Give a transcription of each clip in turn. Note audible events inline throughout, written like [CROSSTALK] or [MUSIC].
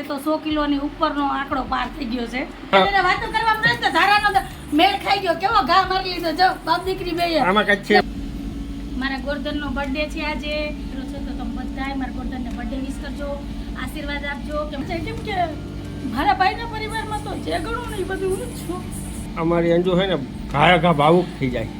અત્યારે તો સો કિલોની ઉપરનો આંકડો પાર થઈ ગયો છે. એને વાતો કરવા પ્રશ્ન ધારાનો મેળ ખાઈ ગયો. કેવો ઘા મારી લીધો. જો બાપ દીકરી બે. આમાં કઈ છે. મારા ગોરધનનો બર્થડે છે આજે. એટલો છે તો તમે બધાય મારા ગોરધનને બર્થડે વિશ કરજો. આશીર્વાદ આપજો. કેમ કે મારા ભાઈના પરિવારમાં તો જે ઘણું નહીં બધું હું જ છું. અમારી અંજુ છે ને ઘા ઘા ભાવુક થઈ જાય.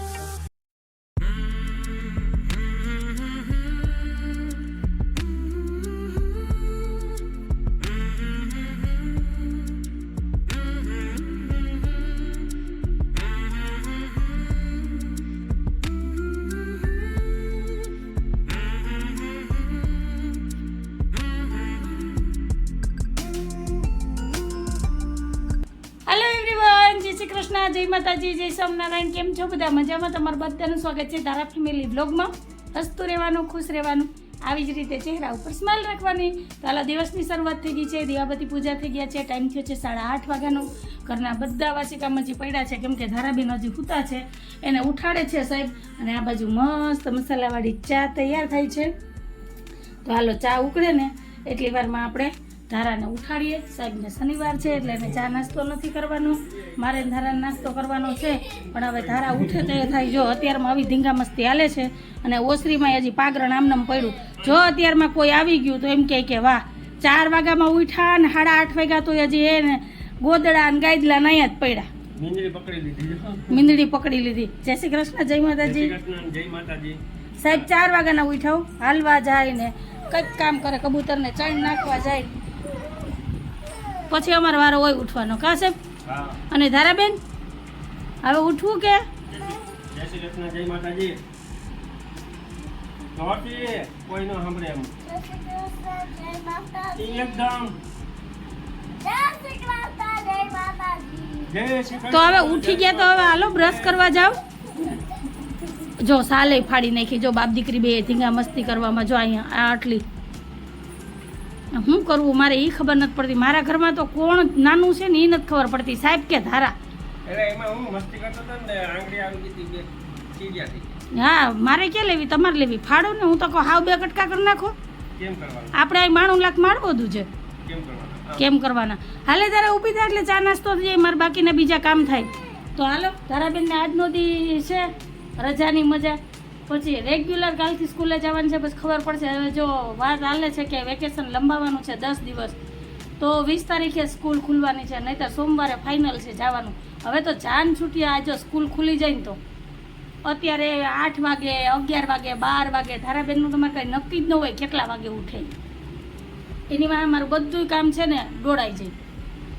શ્રી જય માતાજી, જય સ્વામિનારાયણ. કેમ છો બધા? મજામાં? તમારું બધાનું સ્વાગત છે તારા ફેમિલી બ્લોગમાં હસતું રહેવાનું, ખુશ રહેવાનું, આવી જ રીતે ચહેરા ઉપર સ્માઇલ રાખવાની. તો આલા દિવસની શરૂઆત થઈ ગઈ છે. દિવાબતી પૂજા થઈ ગયા છે. ટાઈમ થયો છે સાડા આઠ વાગ્યાનો. ઘરના બધા વાસી મજી પડ્યા છે, કેમ કે ધારાબેન હજી સૂતા છે, એને ઉઠાડે છે સાહેબ. અને આ બાજુ મસ્ત મસાલાવાળી ચા તૈયાર થાય છે. તો હાલો ચા ઉકળે ને, એટલી વારમાં આપણે ધારાને ઉઠાડીએ. સાહેબને શનિવાર છે એટલે એને ચા નાસ્તો નથી કરવાનો. મારે ધારાને નાસ્તો કરવાનો છે. પણ હવે ધારા ઉઠે તો એ થાય. જો અત્યારમાં આવી ધીંગા મસ્તી હાલે છે અને ઓસરીમાં હજી પાગરણ આમનામ પડ્યું. જો અત્યારમાં કોઈ આવી ગયું તો એમ કહે કે વાહ ચાર વાગ્યામાં ઉઠ્યા ને સાડા આઠ વાગ્યા તો હજી એને ગોદડા અને ગાયદલા નહીં જ પડ્યા. મીંદડી પકડી લીધી મીંદડી પકડી લીધી. જય શ્રી કૃષ્ણ જય માતાજી. જય શ્રી કૃષ્ણ, જય માતાજી. સાહેબ ચાર વાગ્યાના ઉઠાવ હાલવા જાય ને કંઈક કામ કરે કબૂતરને ચણ નાખવા જાય. પછી અમારો વારો હોય ઉઠવાનો. કા સાહેબ? હા. અને ધારાબેન? હવે ઉઠવું કે? જય શ્રી કૃષ્ણ જય માતાજી. જોરથી કોઈ ન સાંભળે એમ. એકદમ. જય શ્રી કૃષ્ણ તો હવે ઉઠી ગયા તો હવે હાલો બ્રશ કરવા જાવ જો સાલે ફાડી નાખી જો બાપ દીકરી બે ધીંગા મસ્તી કરવામાં જો અહીંયા આ આટલી. શું કરવું મારે એ ખબર નથી પડતી. મારા ઘરમાં તો કોણ નાનું છે ને એ નથી ખબર પડતી. સાહેબ કે ધારા. હું મારે ક્યાં લેવી? તમારે લેવી. ફાડો ને હું તો કહું હાવ બે કટકા કરી નાખો. આપણે અહીં માણું લાખ માળ બધું છે. કેમ કરવાનું? હા. કેમ કરવાના? હાલે તારે ઊભી થાય એટલે ચા નાસ્તો થઈ જાય મારે બાકીના બીજા કામ થાય. તો હાલો ધારાબેનને આજનો દી છે. રજાની મજા. પછી રેગ્યુલર કાલથી સ્કૂલે જવાનું છે, પછી ખબર પડશે. હવે જો વાત હાલે છે કે વેકેશન લંબાવવાનું છે દસ દિવસ, તો વીસ તારીખે સ્કૂલ ખુલવાની છે, નહીંતર સોમવારે ફાઇનલ છે જવાનું. હવે તો જાન છૂટ્યા આ જો સ્કૂલ ખુલી જાય ને તો. અત્યારે આઠ વાગે, અગિયાર વાગે, બાર વાગે ધારાબેનનું તમારે કંઈ નક્કી જ ન હોય કેટલા વાગે ઉઠે. એની માં મારું બધું કામ છે ને દોડાઈ જાય.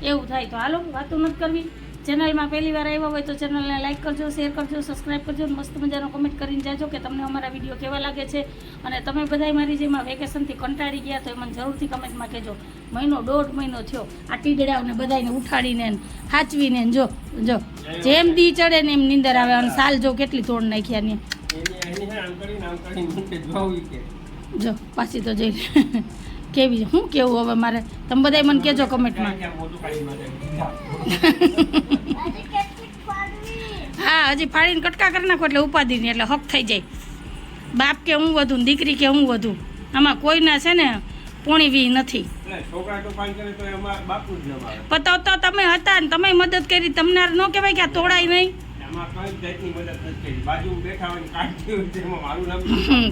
એવું થાય તો હાલો, વાતો નથી કરવી. ચેનલમાં પહેલી વાર આવ્યા હોય તો ચેનલને લાઇક કરજો શેર કરજો સબસ્ક્રાઈબ કરજો મસ્ત મજાનો કમેન્ટ કરીને જાજો કે તમને અમારા વીડિયો કેવા લાગે છે. અને તમે બધાય મારી જેમાં વેકેશનથી કંટાળી ગયા તો એ મને જરૂરથી કમેન્ટમાં કહેજો. મહિનો દોઢ મહિનો થયો. આ ટીડડાઓને બધાને ઉઠાડીને હાચવીને જો જો. જેમ દી ચડે ને એમ નીંદર આવે. અને સાલ જો કેટલી તોડ નાખ્યા ને. જો પાછી તો જઈ લે. કેવી હું શું કેવું હવે મારે? તમે બધાય મને કહેજો કમેન્ટમાં. હા હજી ફાડીને કટકા કરી નાખો એટલે ઉપાધિની એટલે હક થઈ જાય. બાપ કે હું વધુ દીકરી કે હું વધુ. આમાં કોઈના છે ને પોણી વી નથી. કરે તો તમે હતા ને તમે મદદ કરી. તમને ન કહેવાય કે આ તોડાય નહીં.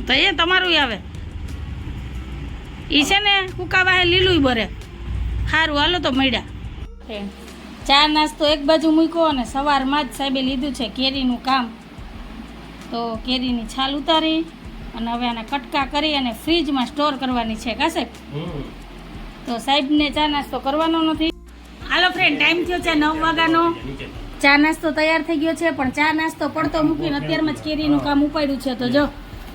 તો એ તમારું આવે. ઈ છે ને હુકાવા લીલું બરે. સારું હાલો તો મળ્યા. ચા નાસ્તો એક બાજુ મૂક્યો અને સવારમાં જ સાહેબે લીધું છે કેરીનું કામ. તો કેરીની છાલ ઉતારી અને હવે આને કટકા કરી અને ફ્રીજમાં સ્ટોર કરવાની છે કા સાહેબ? તો સાહેબને ચા નાસ્તો કરવાનો નથી. હાલો ફ્રેન્ડ ટાઈમ થયો છે નવ વાગ્યાનો. ચા નાસ્તો તૈયાર થઈ ગયો છે પણ ચા નાસ્તો પડતો મૂકીને અત્યારમાં જ કેરીનું કામ ઉપાડ્યું છે તો જો.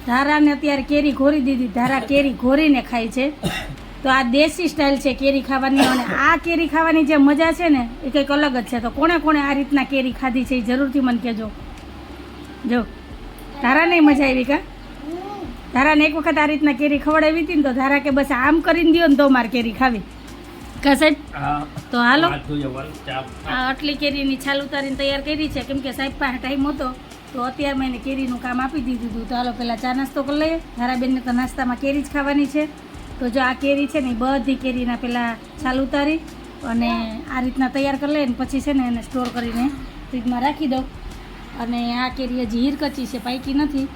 ધારાને અત્યારે કેરી ઘોરી દીધી. ધારા કેરી ઘોરીને ખાય છે. તો આ દેશી સ્ટાઇલ છે કેરી ખાવાની. અને આ કેરી ખાવાની જે મજા છે ને એ કંઈક અલગ જ છે. તો કોણે કોણે આ રીતના કેરી ખાધી છે એ જરૂરથી મને કહેજો. જો ધારાને મજા આવી કા? ધારાને એક વખત આ રીતના કેરી ખવડાવી હતી ને તો ધારા કે બસ આમ કરીને દો ને તો મારે કેરી ખાવી. કા સાહેબ? તો હાલો. આ આટલી કેરીની છાલ ઉતારીને તૈયાર કરી છે. કેમ કે સાહેબ પાસે ટાઈમ હતો. તો અત્યારમાં એને કેરીનું કામ આપી દીધું હતું. તો હાલો પહેલાં ચા નાસ્તો કરી લઈએ. ધારાબેનને તો નાસ્તામાં કેરી જ ખાવાની છે. તો જો આ કેરી છે ને એ બધી કેરીના પહેલાં છાલ ઉતારી અને આ રીતના તૈયાર કરી લઈએ ને પછી છે ને એને સ્ટોર કરીને ફ્રીજમાં રાખી દઉં. અને આ કેરી હજી હીરકચી છે પાકી નથી.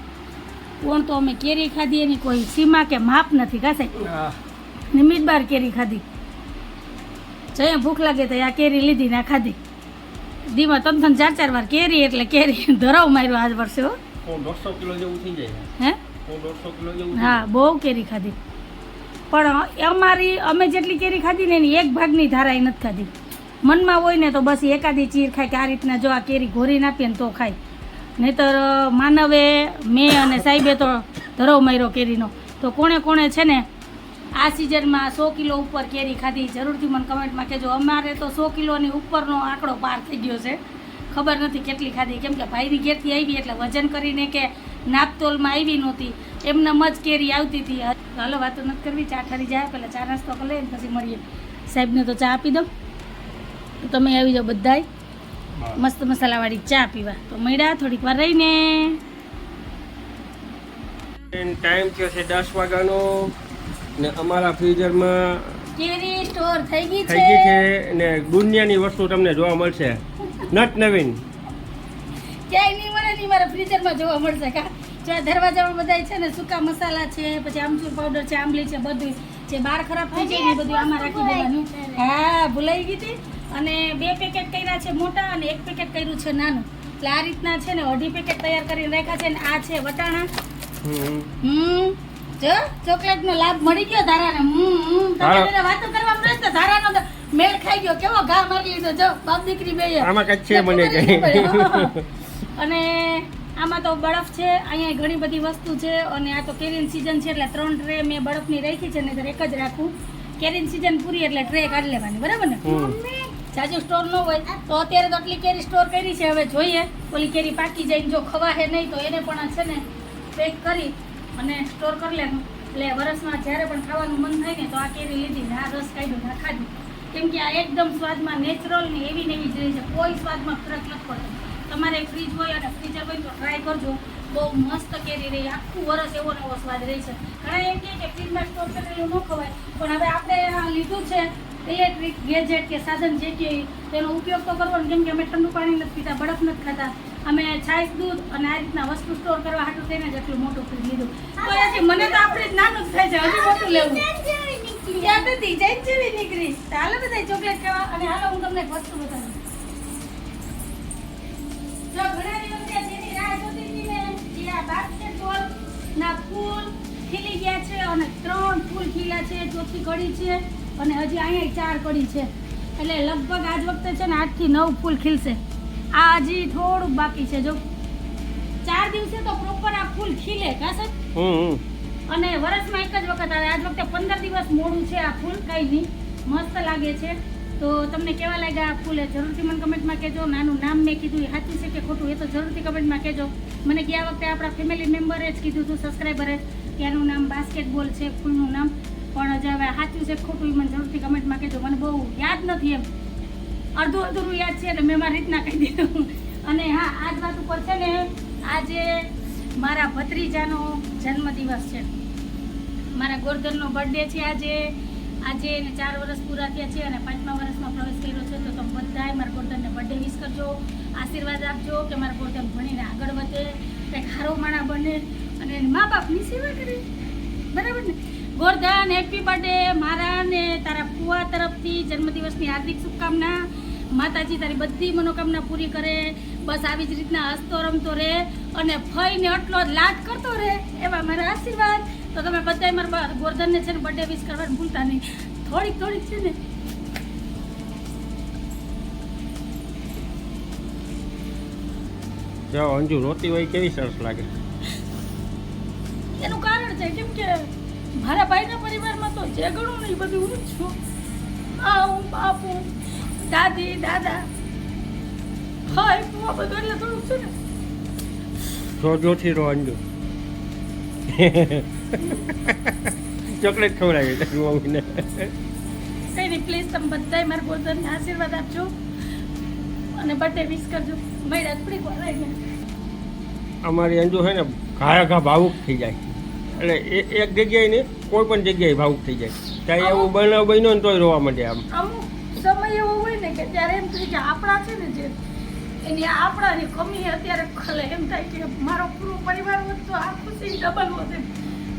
કોણ તો અમે કેરી ખાધી એની કોઈ સીમા કે માપ નથી કા નિમિત બાર કેરી ખાધી. જયા ભૂખ લાગે તો આ કેરી લીધી ને આ ખાધી. દીમાં ત્રણ ત્રણ ચાર ચાર વાર કેરી એટલે કેરી [LAUGHS] ધરાવ માર્યો આજ વર્ષે હો. દોઢસો કિલો જેવું થઈ જાય હે? દોઢસો કિલો જેવું હા બહુ કેરી ખાધી. પણ અમારી અમે જેટલી કેરી ખાધી ને એની એક ભાગની ધારાઈ નથી ખાધી. મનમાં હોય ને તો બસ એકાદી ચીર ખાય કે આ રીતના જો આ કેરી ઘોરી નાખીએ ને તો ખાય. નહીતર માનવે મેં અને સાહેબે તો ધરો માર્યો કેરીનો. તો કોણે કોણે છે ને આ સિઝનમાં સો કિલો ઉપર કેરી ખાધી. જરૂરથી મને કમેન્ટમાં કહેજો. અમારે તો સો કિલોની ઉપરનો આંકડો પાર થઈ ગયો છે. ખબર નથી કેટલી ખાધી. કેમ કે ભાઈની ઘેરથી આવી એટલે વજન કરીને કે નાપતોલમાં આવી નહોતી. એમને જ કેરી આવતી હતી. હાલો વાતો નથી કરવી. ચા ઠરી જાય. પહેલાં ચા નાસ્તો કરી લઈએ ને પછી મળીએ. સાહેબને તો ચા આપી દઉં. તમે આવી જાઓ બધાય. મસ્ત મસાલાવાળી ચા પીવા. તો મળ્યા થોડીક વાર રહીને. ટાઈમ થયો છે દસ વાગ્યાનો. ને અમારા ફ્રીઝરમાં કેરી સ્ટોર થઈ ગઈ થઈ ગઈ છે. છે ને દુનિયાની વસ્તુ તમને જોવા મળશે. નટ નવીન. ક્યાંય નહીં મળે નહીં મારા ફ્રીઝરમાં જોવા મળશે કા? જો દરવાજામાં બધા છે ને સૂકા મસાલા છે પછી આમચૂર પાવડર છે આંબલી છે બધું જે બહાર ખરાબ થઈ જાય ને એ બધું આમાં રાખી દેવાનું. હા ભૂલાઈ ગઈ હતી અને બે પેકેટ કર્યા છે મોટા અને એક પેકેટ કર્યું છે નાનું. એટલે આ રીતના છે ને અઢી પેકેટ તૈયાર કરીને રાખ્યા છે ને આ છે વટાણા. હમ. જો ચોકલેટ નો લાભ મળી ગયો ધારાને. હમ તમે વાતો કરવા મળે તો ધારાનો તો મેળ ખાઈ ગયો. કેવો ઘા મારી લીધો. જો બાપ દીકરી બે. આમાં કંઈક છે મને કઈ? અને આમાં તો બરફ છે અહીંયા ઘણી બધી વસ્તુ છે અને આ તો કેરીની સિઝન છે એટલે ત્રણ ટ્રે મેં બરફની રાખી છે નહીંતર એક જ રાખું. કેરીની સિઝન પૂરી એટલે ટ્રે કાઢી લેવાની બરાબર ને. જાજુ સ્ટોર ન હોય તો અત્યારે તો આટલી કેરી સ્ટોર કરી છે હવે જોઈએ. ઓલી કેરી પાકી જાય જો જો ખવાહે નહીં તો એને પણ છે ને પેક કરી. અને સ્ટોર કરી લેવાનું એટલે વરસમાં જ્યારે પણ ખાવાનું મન થાય ને તો આ કેરી લીધી ને આ રસ કાઢ્યો ને આ ખાધું. કેમ કે આ એકદમ સ્વાદમાં નેચરલ ને એવી ને એવી જ છે. કોઈ સ્વાદમાં ફરક નથી પડતો. તમારે ફ્રીજ હોય અને ફ્રીજર હોય તો ટ્રાય કરજો. બહુ મસ્ત કેરી રહી. આખું વરસ એવો નવો સ્વાદ રહી છે. ઘણા એમ કહે કે ફ્રીજમાં સ્ટોર કરેલું ન ખવાય. પણ હવે આપણે લીધું છે ઇલેક્ટ્રિક ગેજેટ કે સાધન જે કે તેનો ઉપયોગ તો કરવો ને. કેમ કે અમે ઠંડુ પાણી નથી પીતા, બરફ નથી ખાતા. અમે છાશ દૂધ અને આ રીતના વસ્તુ સ્ટોર કરવા હાટું થઈને જ એટલું મોટું ફ્રીજ લીધું તો હજી મને તો આપણે જ નાનું જ થાય છે હજી મોટું લેવું. ક્યાં નથી જૈન જેવી નીકળી. હાલો બધા ચોકલેટ ખાવા અને હાલો હું તમને એક વસ્તુ બતાવું. જો ઘણા દિવસે જેની રાહ જોતી હતી ને જે આ બાસ્કેટબોલ ના ફૂલ ખીલી ગયા છે અને ત્રણ ફૂલ ખીલ્યા છે ચોથી કડી છે અને હજી અહીંયા ચાર કડી છે. એટલે લગભગ આજ વખતે છે ને આઠથી નવ ફૂલ ખીલશે. આ હજી થોડુંક બાકી છે જો. ચાર દિવસે તો પ્રોપર આ ફૂલ ખીલે કા સાહેબ? હમ હમ. અને વર્ષમાં એક જ વખત આવે. આજ વખતે પંદર દિવસ મોડું છે આ ફૂલ કઈ નહીં. મસ્ત લાગે છે. તો તમને કેવા લાગ્યા આ ફૂલે? જરૂરથી મને કમેન્ટમાં કહેજો. નાનું નામ મેં કીધું એ સાચું છે કે ખોટું? એ તો જરૂરથી કમેન્ટમાં કહેજો. મને ગયા વખતે આપણા ફેમિલી મેમ્બરે જ કીધું હતું સબસ્ક્રાઈબરે કે આનું નામ બાસ્કેટબોલ છે ફૂલનું નામ. પણ હજી હવે સાચું છે ખોટું એ મને જરૂરથી કમેન્ટમાં કહેજો. મને બહુ યાદ નથી એમ. અડધું અધૂરું યાદ છે એટલે મેં મારી રીતના કહી દીધું. અને હા આજ વાત ઉપર છે ને, આજે મારા ભત્રીજાનો જન્મદિવસ છે. મારા ગોરધનનો બર્થડે છે આજે. આજે એને ચાર વર્ષ પૂરા થયા છે અને પાંચમા વર્ષમાં પ્રવેશ કર્યો છે. તો તમે બધાએ મારા ગોરધનને બર્થડે વિશ કરજો. આશીર્વાદ આપજો કે મારા ગોરધન ભણીને આગળ વધે. કંઈક ખારો માણા બને અને મા બાપની સેવા કરે. બરાબર ને? ગોરધન હેપી બર્થડે મારા ને, તારા ફુવા તરફથી જન્મદિવસની હાર્દિક શુભકામના. માતાજી તારી બધી મનોકામના પૂરી કરે. બસ આવી જ રીતના હસતો રમતો રહે અને ફઈને આટલો જ લાડ કરતો રહે એવા મારા આશીર્વાદ. તો તમે બધા મારા ગોરધનને છે ને બર્થડે વિશ કરવાનું ભૂલતા નહીં. થોડીક થોડીક છે ને. જો અંજુ રોતી હોય કેવી સરસ લાગે? એનું કારણ છે કેમ કે મારા ભાઈના પરિવારમાં તો જે ગણું નહીં બધું હું જ છું. આ હું બાપુ. દાદી દાદા. હા એ આ બધું એટલે થોડુંક છે ને. જો જોથી રો અંજુ. ચોકલેટ ખવડાવી તારી મમ્મીને કંઈ નહીં પ્લીઝ તમે બધાય મારા પોતાને આશીર્વાદ આપજો. અને બર્થડે વિશ કરજો. મળ્યા થોડીક વાર અમારી અંજુ છે ને ઘા ઘા ભાવુક થઈ જાય. એટલે એક જગ્યાએ ને કોઈ પણ જગ્યાએ ભાવુક થઈ જાય. ત્યાં એવું બનાવ બન્યો ને તોય રોવા માંડે આમ. અમુક સમય એવો હોય ને કે ત્યારે એમ થાય કે આપણા છે ને જે એની આપણાની કમી અત્યારે ખલે એમ થાય કે મારો પૂરો પરિવાર હોત તો આ ખુશી ડબલ હોત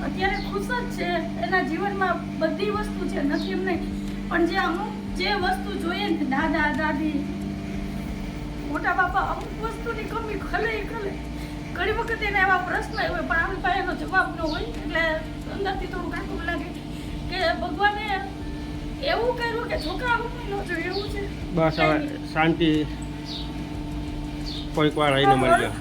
અત્યારે ખુશ જ છે. એના જીવનમાં બધી વસ્તુ છે. નથી એમ નહીં. પણ જે અમુક જે વસ્તુ જોઈએ ને, દાદા, દાદી, મોટા બાપા, અમુક વસ્તુની કમી ખલે ખલે. ઘણી વખત એને એવા પ્રશ્ન હોય, પણ આપણી પાસે જવાબ ન હોય. એટલે અંદરથી થોડું કાંકું લાગે કે ભગવાને એવું કર્યું કે છોકરા હું ન જોયું એવું છે? બસ હવે શાંતિ. કોઈક વાર આવીને મળી જાય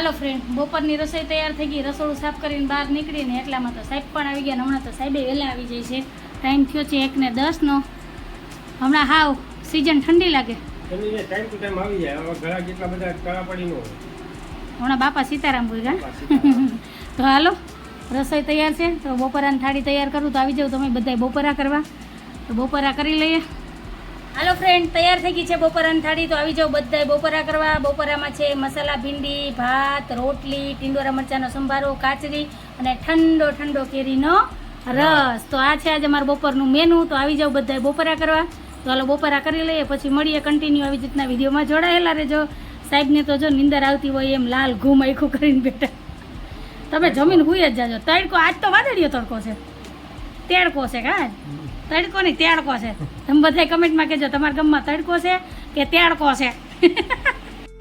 હાલો ફ્રેન્ડ બપોરની રસોઈ તૈયાર થઈ ગઈ. રસોડું સાફ કરીને બહાર નીકળીને એટલામાં તો સાહેબ પણ આવી ગયા ને હમણાં તો સાહેબે વહેલા આવી જાય છે. ટાઈમ થયો છે એક ને દસનો. હમણાં હાવ સિઝન ઠંડી લાગે. ટાઈમ ટુ ટાઈમ આવી જાય. ઘણા જેટલા બધા કળા પડી હમણાં બાપા સીતારામ પાછી [LAUGHS] તો હાલો રસોઈ તૈયાર છે. તો બપોરાની થાળી તૈયાર કરું તો આવી જાઉં. તમે બધાય બપોરા કરવા. તો બપોરા કરી લઈએ. હાલો ફ્રેન્ડ તૈયાર થઈ ગઈ છે બપોરાની થાળી તો આવી જાવ બધાય બપોરા કરવા. બપોરામાં છે મસાલા, ભીંડી, ભાત, રોટલી, ટીંડોરા મરચાંનો સંભારો, કાચરી અને ઠંડો ઠંડો કેરીનો રસ. તો આ છે આજે મારું બપોરનું મેનુ તો આવી જાવ બધાય બપોરા કરવા. તો હાલો બપોરા કરી લઈએ, પછી મળીએ કન્ટિન્યુ આવી રીતના વિડીયોમાં. જોડાયેલા રહેજો. સાહેબને તો જો નિંદર આવતી હોય એમ લાલ ઘૂમ આખું કરીને બેઠા. તમે જમીન હુઈ જ જાજો. તડકો, આજ તો વાદળીયો તડકો છે. તેડકો છે કા તડકો નહીં તેડકો છે. તમે બધા કમેન્ટમાં કહેજો તમારા ગામમાં તડકો છે કે તેડકો છે?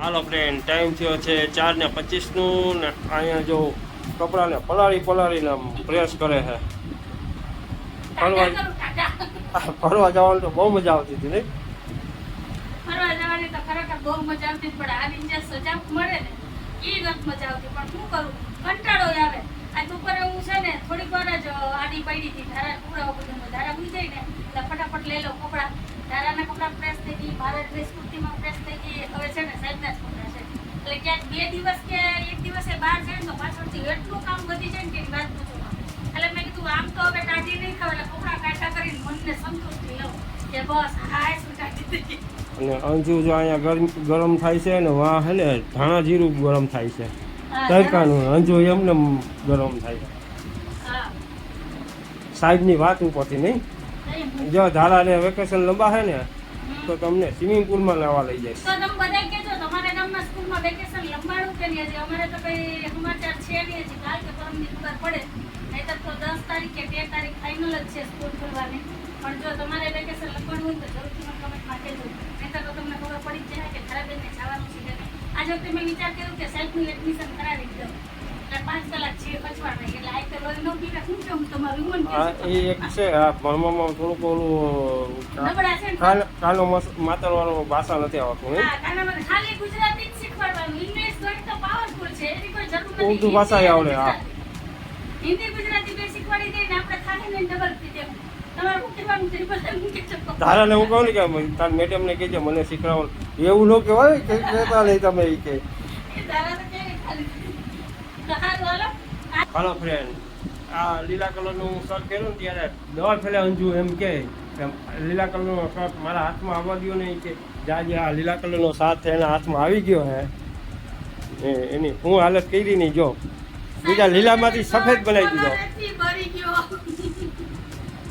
હાલો ફ્રેન્ડ ટાઈમ થયો છે ચાર ને પચીસનું ને અહીંયા જો કપડાને પલાળી પલાળીને પ્રેસ કરે છે. ફરવા ફરવા જવાનું તો બહુ મજા આવતી હતી નહીં? ફરવા જવાની તો ખરેખર બહુ મજા આવતી પણ આની જે સજા મળે ને એ નથી મજા આવતી. પણ શું કરું? કંટાળો આવે. આ બપોરે હું છે ને થોડીક વાર જ આડી પડી હતી, ધારા કપડા બધું ધારા ઉઈ જાય ને, એટલે ફટાફટ લઈ લો કપડા. ધારાના કપડા પ્રેસ થઈ ગઈ, મારા ડ્રેસ કુર્તીમાં પ્રેસ થઈ ગઈ. હવે છે ને સાહેબના જ કપડાં છે. એટલે ક્યાંક બે દિવસ કે એક દિવસે બહાર જાય તો પાછળથી એટલું કામ વધી જાય ને કે વાત પૂછો એટલે મેં કીધું, આમ તો હવે કાઢી નહીં ખાવ. એટલે કપડાં કાઢા કરીને મનને સંતુષ્ટિ લઉં કે બસ, હાય શું કાઢી દીધી અને અંજુ જો અહીંયા ગરમ ગરમ થાય છે ને, વાહ હે ને, ધાણા જીરું ગરમ થાય છે. તડકાનું અંજુ એમને એમ ગરમ થાય. સાહેબની વાત ઉપરથી નહીં. જો ધારાને વેકેશન લંબા છે ને તો તમને સ્વિમિંગ પુલમાં લેવા લઈ જાય. તો તમે બધા કહેજો તમારા ગામમાં સ્કૂલમાં વેકેશન લંબાડું કે નહીં? અમારે તો કઈ સમાચાર છે નહીં હજી કાલ કે પરમની ખબર પડે. નહીંતર તો દસ તારીખ કે તેર તારીખ ફાઇનલ જ છે સ્કૂલ ખોલવાની. પણ જો તમારે વેકેશન લંબાડવું હોય તો જરૂરથી મને કમેન્ટમાં કહેજો નહીંતર તો તમને ખબર પડી જ જાય કે ખરા બેનને જવાનું છે કે નહીં આજે વખતે મેં વિચાર કર્યો કે સાહેબનું એડમિશન કરાવી દઉં. ભાષા નથી આવતું ઉર્દુ ભાષા આવડે, હા. હિન્દી ગુજરાતી બે શીખવાડી દઈને આપણે ખાલી ને ડબલ જાય તારાને હું કહું ને કે તાર મેડમને કહેજે મને શીખડાવો એવું ન કહેવાય કે કહેતા નહીં તમે એ કે હાલો. ફ્રેન્ડ આ લીલા કલરનું શર્ટ પહેર્યું ને ત્યારે દવા ફેલે અંજુ એમ કે લીલા કલરનો શર્ટ મારા હાથમાં આવવા દો નહીં કે જાજે આ લીલા કલરનો સાથ એના હાથમાં આવી ગયો હે. એની હું હાલત કરી નહીં જો. બીજા લીલામાંથી સફેદ બનાવી દીધો તમારાથી ભરી ગયો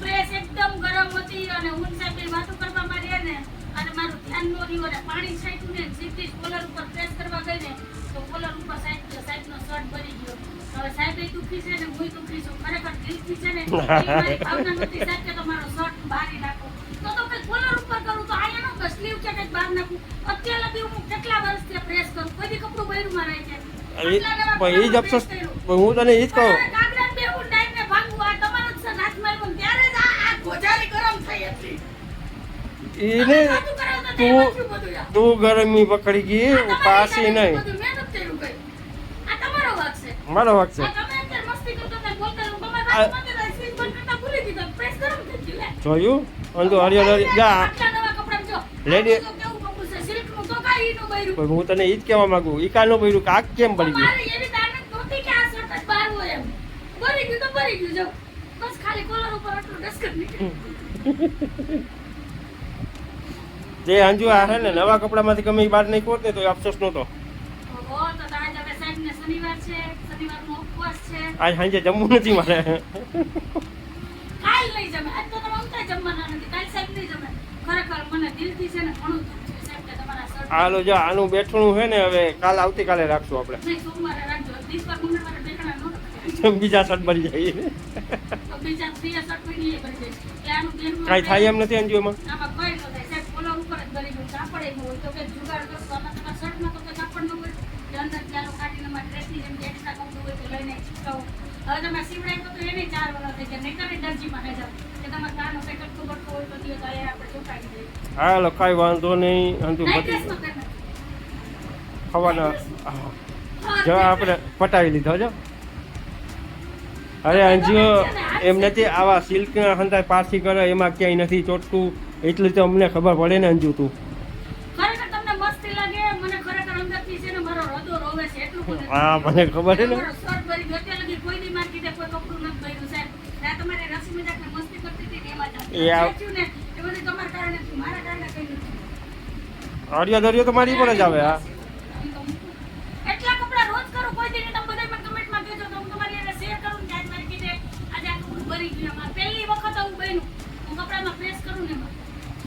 પ્રેસ એકદમ ગરમ હતી અને ને બે વાતો કરવા માંડ્યા ને અને મારું ધ્યાન નો રહ્યું અને પાણી છાંટ્યું ને સીધી કોલર ઉપર પ્રેસ કરવા ગઈ ને તો કોલર ઉપર સાહેબ સાહેબનો શર્ટ બની ગયો. હવે સાહેબ એ દુખી છે ને હું દુખી છું. ખરેખર દિલથી છે ને મારી ભાવના નથી સાહેબ કે તમારો શર્ટ બારી નાખો. તો તો કઈ કોલર ઉપર કરું તો અહીંયા નો સ્લીવ કે કઈ બહાર નાખું. અત્યારે લગી હું કેટલા વર્ષથી પ્રેસ કરું? કોઈ બી કપડું ભર્યું મારે છે. પણ એ જ અફસોસ હું તને એ જ કહું. તો તું તું ગરમી પકડી ગઈ પ્રેસ નહીં. મારો વાક છે. જોયું? અંધો હરિયો જા. ઈનું હું તને એ જ કહેવા માંગુ ઈ કાનો પડ્યું કે આ કેમ પડી ગયું. બસ ખાલી કોલર ઉપર આટલું ડસ્કર નીકળ્યું. [LAUGHS] તે અંજુ આ હે ને નવા કપડામાંથી ગમે ઈ બહાર નહીં હોત ને તો અફસોસ નહોતો. આજ સાંજે જમવું નથી મારે. હાલો જો આનું બેઠણું છે ને હવે કાલ આવતીકાલે રાખશું આપણે. બીજા શર્ટ બની જાય. કાંઈ થાય એમ નથી અંજુ એમાં આમાં કોઈ ન થાય. સાહેબ કોલર ઉપર જ ભરી લખાય હોય તો કે જુગાડ કરશો. આમાં તમારા શર્ટમાં તો કોઈ કાપડ ન હોય. અંદર ચાલો કાઢીને અમારા ડ્રેસની જેમ જે કપડું હોય તે લઈને ચીપકાવો. હવે તમે સીવડાવી તો તો એને ચાર વરસ થઈ ગયા. નહીંતર એ દરજીમાં લઈ જાઓ. કે તમારે કાનો કંઈ કટકો બટકો હોય તો દિયો તો આપણે ચોંટાડી દઈએ. હાલો કાંઈ વાંધો નહીં અંજુ બધી ખવાના હા, જો આપણે પટાવી લીધો જો અરે અંજુ એમ નથી આવા સિલ્કના હંતા પાછી કરે એમાં ક્યાંય નથી ચોટતું એટલું તો અમને ખબર પડે ને અંજુ તું ખરેખર તમને મસ્તી લાગે મને ખરેખર અંદરથી છે ને મારો હૃદય રોવે છે એટલું બધું હા મને ખબર છે ને. ભરી અડિયો દરિયો તો મારી પર જ આવે હા.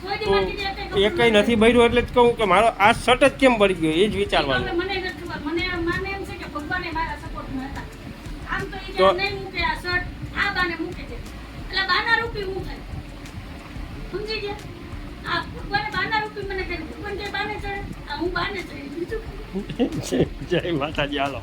ભરી એ કઈ નથી ભર્યું. એટલે જ કહું કે મારો આ શર્ટ જ કેમ પડી ગયો એ જ વિચારવાનું હવે મને નથી ખબર મને આમ માને એમ છે મારા સપોર્ટમાં હતા. આમ તો એ કે નહીં મૂકે આ શર્ટ આ બાને મૂકે છે. એટલે બાના રૂપી હું થાય? સમજી ગયા? આ ભગવાને બાના રૂપી મને કહે ભગવાન કે બાને ચડે આ હું બાને ચડે બીજું [LAUGHS] જય માતાજી હાલો.